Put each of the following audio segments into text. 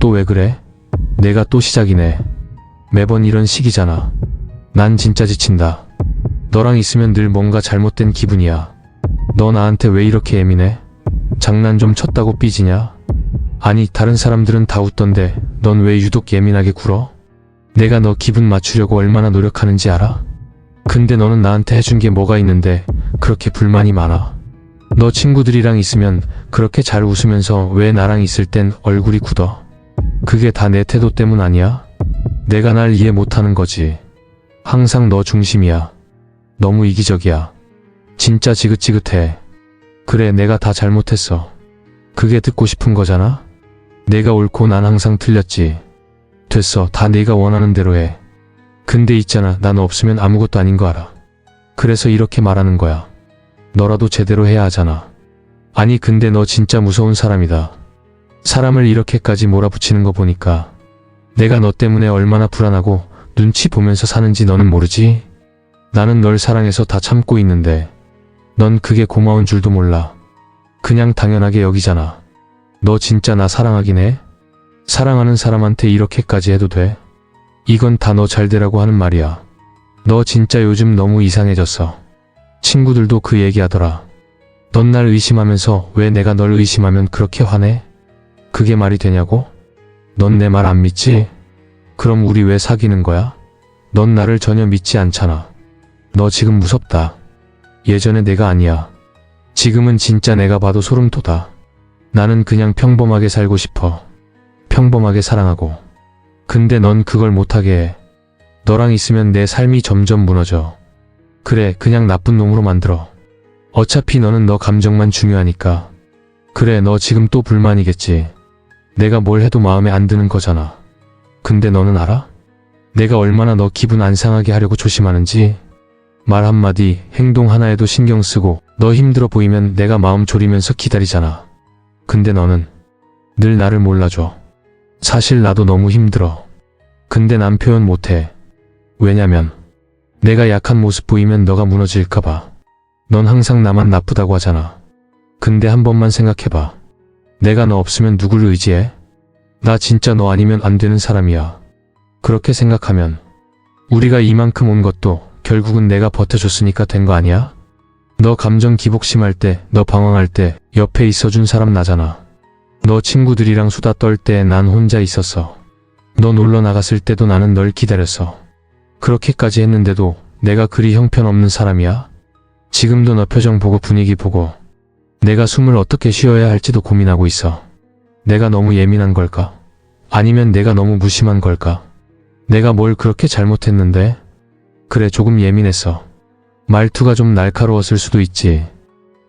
또 왜 그래? 내가 또 시작이네. 매번 이런 식이잖아. 난 진짜 지친다. 너랑 있으면 늘 뭔가 잘못된 기분이야. 너 나한테 왜 이렇게 예민해? 장난 좀 쳤다고 삐지냐? 아니, 다른 사람들은 다 웃던데 넌 왜 유독 예민하게 굴어? 내가 너 기분 맞추려고 얼마나 노력하는지 알아? 근데 너는 나한테 해준 게 뭐가 있는데 그렇게 불만이 많아. 너 친구들이랑 있으면 그렇게 잘 웃으면서 왜 나랑 있을 땐 얼굴이 굳어? 그게 다 내 태도 때문 아니야? 내가 날 이해 못하는 거지. 항상 너 중심이야. 너무 이기적이야. 진짜 지긋지긋해. 그래, 내가 다 잘못했어. 그게 듣고 싶은 거잖아? 내가 옳고 난 항상 틀렸지. 됐어, 다 네가 원하는 대로 해. 근데 있잖아, 난 없으면 아무것도 아닌 거 알아. 그래서 이렇게 말하는 거야. 너라도 제대로 해야 하잖아. 아니, 근데 너 진짜 무서운 사람이다. 사람을 이렇게까지 몰아붙이는 거 보니까 내가 너 때문에 얼마나 불안하고 눈치 보면서 사는지 너는 모르지? 나는 널 사랑해서 다 참고 있는데 넌 그게 고마운 줄도 몰라. 그냥 당연하게 여기잖아. 너 진짜 나 사랑하긴 해? 사랑하는 사람한테 이렇게까지 해도 돼? 이건 다 너 잘되라고 하는 말이야. 너 진짜 요즘 너무 이상해졌어. 친구들도 그 얘기하더라. 넌 날 의심하면서 왜 내가 널 의심하면 그렇게 화내? 그게 말이 되냐고? 넌 내 말 안 믿지? 그럼 우리 왜 사귀는 거야? 넌 나를 전혀 믿지 않잖아. 너 지금 무섭다. 예전에 내가 아니야. 지금은 진짜 내가 봐도 소름 돋아. 나는 그냥 평범하게 살고 싶어. 평범하게 사랑하고. 근데 넌 그걸 못하게 해. 너랑 있으면 내 삶이 점점 무너져. 그래, 그냥 나쁜 놈으로 만들어. 어차피 너는 너 감정만 중요하니까. 그래, 너 지금 또 불만이겠지. 내가 뭘 해도 마음에 안 드는 거잖아. 근데 너는 알아? 내가 얼마나 너 기분 안 상하게 하려고 조심하는지. 말 한마디, 행동 하나에도 신경 쓰고 너 힘들어 보이면 내가 마음 졸이면서 기다리잖아. 근데 너는 늘 나를 몰라줘. 사실 나도 너무 힘들어. 근데 난 표현 못해. 왜냐면 내가 약한 모습 보이면 너가 무너질까봐. 넌 항상 나만 나쁘다고 하잖아. 근데 한 번만 생각해봐. 내가 너 없으면 누굴 의지해? 나 진짜 너 아니면 안 되는 사람이야. 그렇게 생각하면 우리가 이만큼 온 것도 결국은 내가 버텨줬으니까 된 거 아니야? 너 감정 기복심할 때, 너 방황할 때 옆에 있어준 사람 나잖아. 너 친구들이랑 수다 떨 때 난 혼자 있었어. 너 놀러 나갔을 때도 나는 널 기다렸어. 그렇게까지 했는데도 내가 그리 형편없는 사람이야? 지금도 너 표정 보고 분위기 보고 내가 숨을 어떻게 쉬어야 할지도 고민하고 있어. 내가 너무 예민한 걸까? 아니면 내가 너무 무심한 걸까? 내가 뭘 그렇게 잘못했는데? 그래, 조금 예민했어. 말투가 좀 날카로웠을 수도 있지.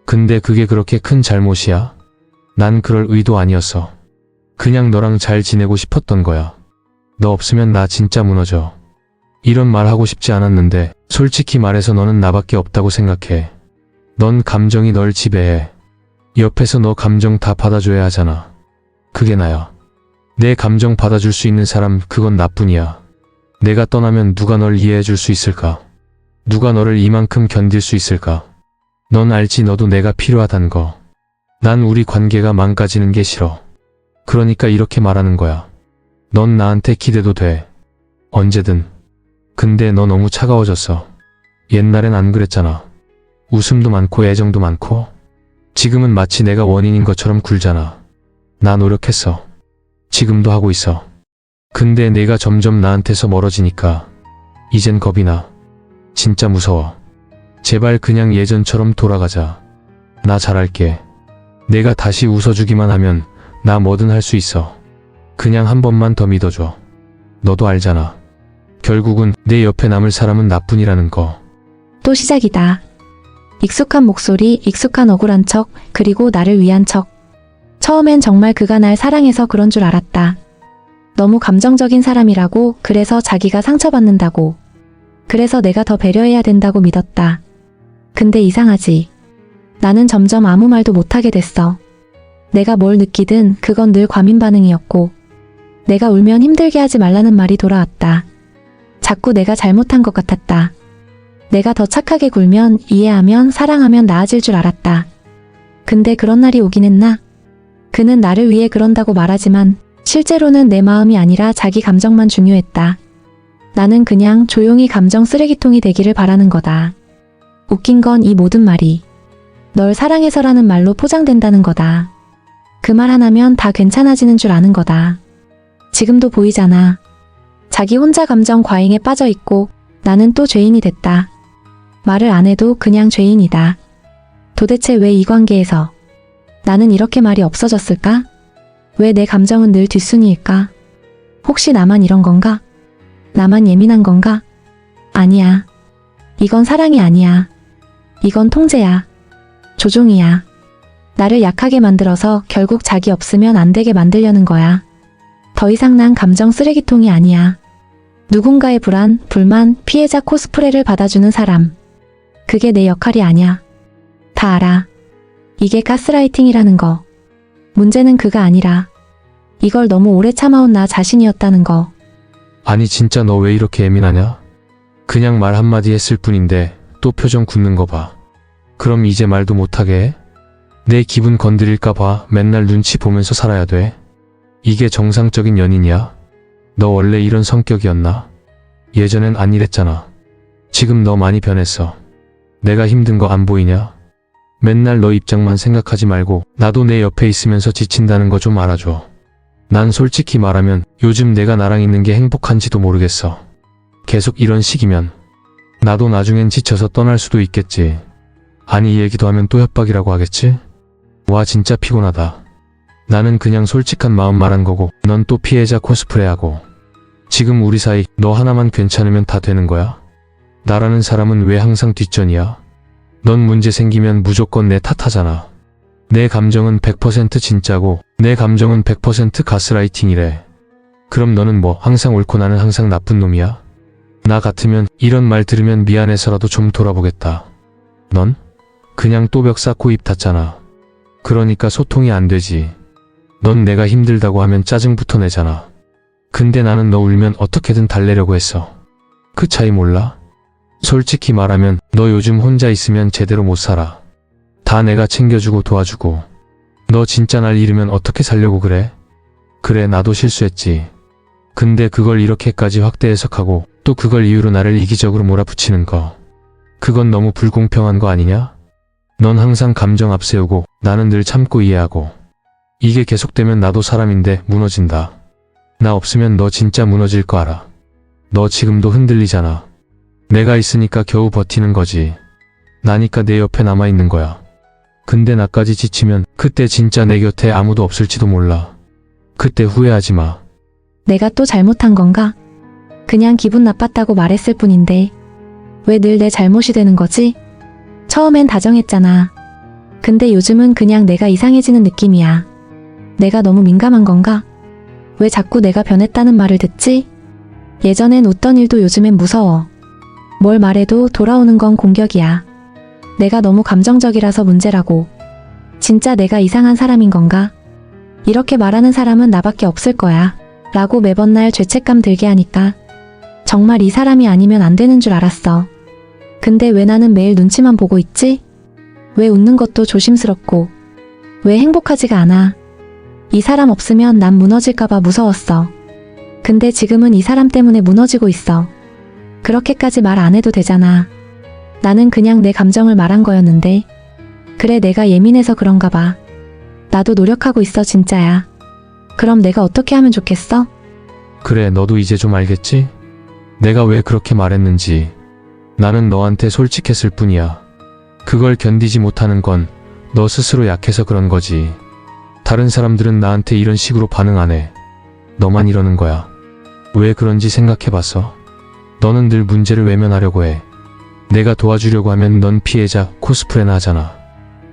근데 그게 그렇게 큰 잘못이야? 난 그럴 의도 아니었어. 그냥 너랑 잘 지내고 싶었던 거야. 너 없으면 나 진짜 무너져. 이런 말 하고 싶지 않았는데, 솔직히 말해서 너는 나밖에 없다고 생각해. 넌 감정이 널 지배해. 옆에서 너 감정 다 받아줘야 하잖아. 그게 나야. 내 감정 받아줄 수 있는 사람, 그건 나뿐이야. 내가 떠나면 누가 널 이해해줄 수 있을까? 누가 너를 이만큼 견딜 수 있을까? 넌 알지, 너도 내가 필요하단 거. 난 우리 관계가 망가지는 게 싫어. 그러니까 이렇게 말하는 거야. 넌 나한테 기대도 돼. 언제든. 근데 너 너무 차가워졌어. 옛날엔 안 그랬잖아. 웃음도 많고 애정도 많고. 지금은 마치 내가 원인인 것처럼 굴잖아. 나 노력했어. 지금도 하고 있어. 근데 내가 점점 나한테서 멀어지니까 이젠 겁이 나. 진짜 무서워. 제발 그냥 예전처럼 돌아가자. 나 잘할게. 내가 다시 웃어주기만 하면 나 뭐든 할 수 있어. 그냥 한 번만 더 믿어줘. 너도 알잖아. 결국은 내 옆에 남을 사람은 나뿐이라는 거. 또 시작이다. 익숙한 목소리, 익숙한 억울한 척, 그리고 나를 위한 척. 처음엔 정말 그가 날 사랑해서 그런 줄 알았다. 너무 감정적인 사람이라고, 그래서 자기가 상처받는다고. 그래서 내가 더 배려해야 된다고 믿었다. 근데 이상하지. 나는 점점 아무 말도 못하게 됐어. 내가 뭘 느끼든 그건 늘 과민 반응이었고, 내가 울면 힘들게 하지 말라는 말이 돌아왔다. 자꾸 내가 잘못한 것 같았다. 내가 더 착하게 굴면, 이해하면, 사랑하면 나아질 줄 알았다. 근데 그런 날이 오긴 했나? 그는 나를 위해 그런다고 말하지만, 실제로는 내 마음이 아니라 자기 감정만 중요했다. 나는 그냥 조용히 감정 쓰레기통이 되기를 바라는 거다. 웃긴 건 이 모든 말이 널 사랑해서라는 말로 포장된다는 거다. 그 말 하나면 다 괜찮아지는 줄 아는 거다. 지금도 보이잖아. 자기 혼자 감정 과잉에 빠져 있고 나는 또 죄인이 됐다. 말을 안 해도 그냥 죄인이다. 도대체 왜 이 관계에서 나는 이렇게 말이 없어졌을까? 왜 내 감정은 늘 뒷순위일까? 혹시 나만 이런 건가? 나만 예민한 건가? 아니야. 이건 사랑이 아니야. 이건 통제야. 조종이야. 나를 약하게 만들어서 결국 자기 없으면 안 되게 만들려는 거야. 더 이상 난 감정 쓰레기통이 아니야. 누군가의 불안, 불만, 피해자 코스프레를 받아주는 사람. 그게 내 역할이 아니야. 다 알아. 이게 가스라이팅이라는 거. 문제는 그가 아니라 이걸 너무 오래 참아온 나 자신이었다는 거. 아니 진짜 너 왜 이렇게 예민하냐? 그냥 말 한마디 했을 뿐인데 또 표정 굳는 거 봐. 그럼 이제 말도 못하게 해? 내 기분 건드릴까 봐 맨날 눈치 보면서 살아야 돼? 이게 정상적인 연인이야? 너 원래 이런 성격이었나? 예전엔 안 이랬잖아. 지금 너 많이 변했어. 내가 힘든 거 안 보이냐? 맨날 너 입장만 생각하지 말고 나도 내 옆에 있으면서 지친다는 거 좀 알아줘. 난 솔직히 말하면 요즘 내가 나랑 있는 게 행복한지도 모르겠어. 계속 이런 식이면 나도 나중엔 지쳐서 떠날 수도 있겠지. 아니 이 얘기도 하면 또 협박이라고 하겠지? 와 진짜 피곤하다. 나는 그냥 솔직한 마음 말한 거고 넌 또 피해자 코스프레하고 지금 우리 사이 너 하나만 괜찮으면 다 되는 거야? 나라는 사람은 왜 항상 뒷전이야? 넌 문제 생기면 무조건 내 탓하잖아. 내 감정은 100% 진짜고 내 감정은 100% 가스라이팅이래. 그럼 너는 뭐 항상 옳고 나는 항상 나쁜 놈이야? 나 같으면 이런 말 들으면 미안해서라도 좀 돌아보겠다. 넌? 그냥 또벽 쌓고 입 닫잖아. 그러니까 소통이 안 되지. 넌 내가 힘들다고 하면 짜증부터 내잖아. 근데 나는 너 울면 어떻게든 달래려고 했어. 그 차이 몰라? 솔직히 말하면 너 요즘 혼자 있으면 제대로 못 살아. 다 내가 챙겨주고 도와주고. 너 진짜 날 잃으면 어떻게 살려고 그래? 그래, 나도 실수했지. 근데 그걸 이렇게까지 확대 해석하고 또 그걸 이유로 나를 이기적으로 몰아붙이는 거. 그건 너무 불공평한 거 아니냐? 넌 항상 감정 앞세우고 나는 늘 참고 이해하고. 이게 계속되면 나도 사람인데 무너진다. 나 없으면 너 진짜 무너질 거 알아. 너 지금도 흔들리잖아. 내가 있으니까 겨우 버티는 거지. 나니까 내 옆에 남아있는 거야. 근데 나까지 지치면 그때 진짜 내 곁에 아무도 없을지도 몰라. 그때 후회하지 마. 내가 또 잘못한 건가? 그냥 기분 나빴다고 말했을 뿐인데 왜 늘 내 잘못이 되는 거지? 처음엔 다정했잖아. 근데 요즘은 그냥 내가 이상해지는 느낌이야. 내가 너무 민감한 건가? 왜 자꾸 내가 변했다는 말을 듣지? 예전엔 웃던 일도 요즘엔 무서워. 뭘 말해도 돌아오는 건 공격이야. 내가 너무 감정적이라서 문제라고. 진짜 내가 이상한 사람인 건가? 이렇게 말하는 사람은 나밖에 없을 거야. 라고 매번 날 죄책감 들게 하니까 정말 이 사람이 아니면 안 되는 줄 알았어. 근데 왜 나는 매일 눈치만 보고 있지? 왜 웃는 것도 조심스럽고 왜 행복하지가 않아? 이 사람 없으면 난 무너질까봐 무서웠어. 근데 지금은 이 사람 때문에 무너지고 있어. 그렇게까지 말 안 해도 되잖아. 나는 그냥 내 감정을 말한 거였는데. 그래, 내가 예민해서 그런가 봐. 나도 노력하고 있어, 진짜야. 그럼 내가 어떻게 하면 좋겠어? 그래, 너도 이제 좀 알겠지? 내가 왜 그렇게 말했는지. 나는 너한테 솔직했을 뿐이야. 그걸 견디지 못하는 건 너 스스로 약해서 그런 거지. 다른 사람들은 나한테 이런 식으로 반응 안 해. 너만 이러는 거야. 왜 그런지 생각해 봤어? 너는 늘 문제를 외면하려고 해. 내가 도와주려고 하면 넌 피해자 코스프레나 하잖아.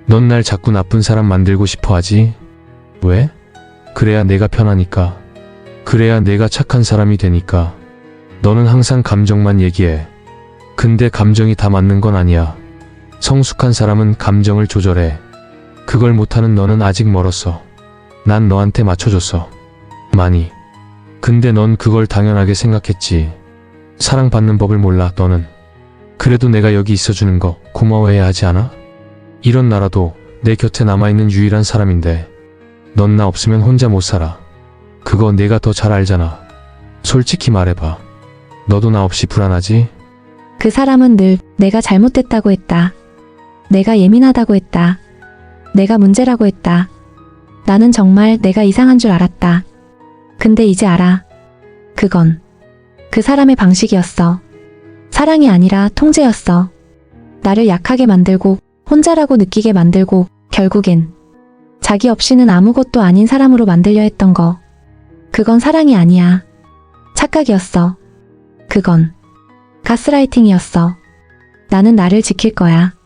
넌 날 자꾸 나쁜 사람 만들고 싶어 하지? 왜? 그래야 내가 편하니까. 그래야 내가 착한 사람이 되니까. 너는 항상 감정만 얘기해. 근데 감정이 다 맞는 건 아니야. 성숙한 사람은 감정을 조절해. 그걸 못하는 너는 아직 멀었어. 난 너한테 맞춰줬어. 많이. 근데 넌 그걸 당연하게 생각했지. 사랑받는 법을 몰라, 너는. 그래도 내가 여기 있어주는 거 고마워해야 하지 않아? 이런 나라도 내 곁에 남아있는 유일한 사람인데, 넌 나 없으면 혼자 못 살아. 그거 내가 더 잘 알잖아. 솔직히 말해봐. 너도 나 없이 불안하지? 그 사람은 늘 내가 잘못됐다고 했다. 내가 예민하다고 했다. 내가 문제라고 했다. 나는 정말 내가 이상한 줄 알았다. 근데 이제 알아. 그건 그 사람의 방식이었어. 사랑이 아니라 통제였어. 나를 약하게 만들고 혼자라고 느끼게 만들고 결국엔 자기 없이는 아무것도 아닌 사람으로 만들려 했던 거. 그건 사랑이 아니야. 착각이었어. 그건 가스라이팅이었어. 나는 나를 지킬 거야.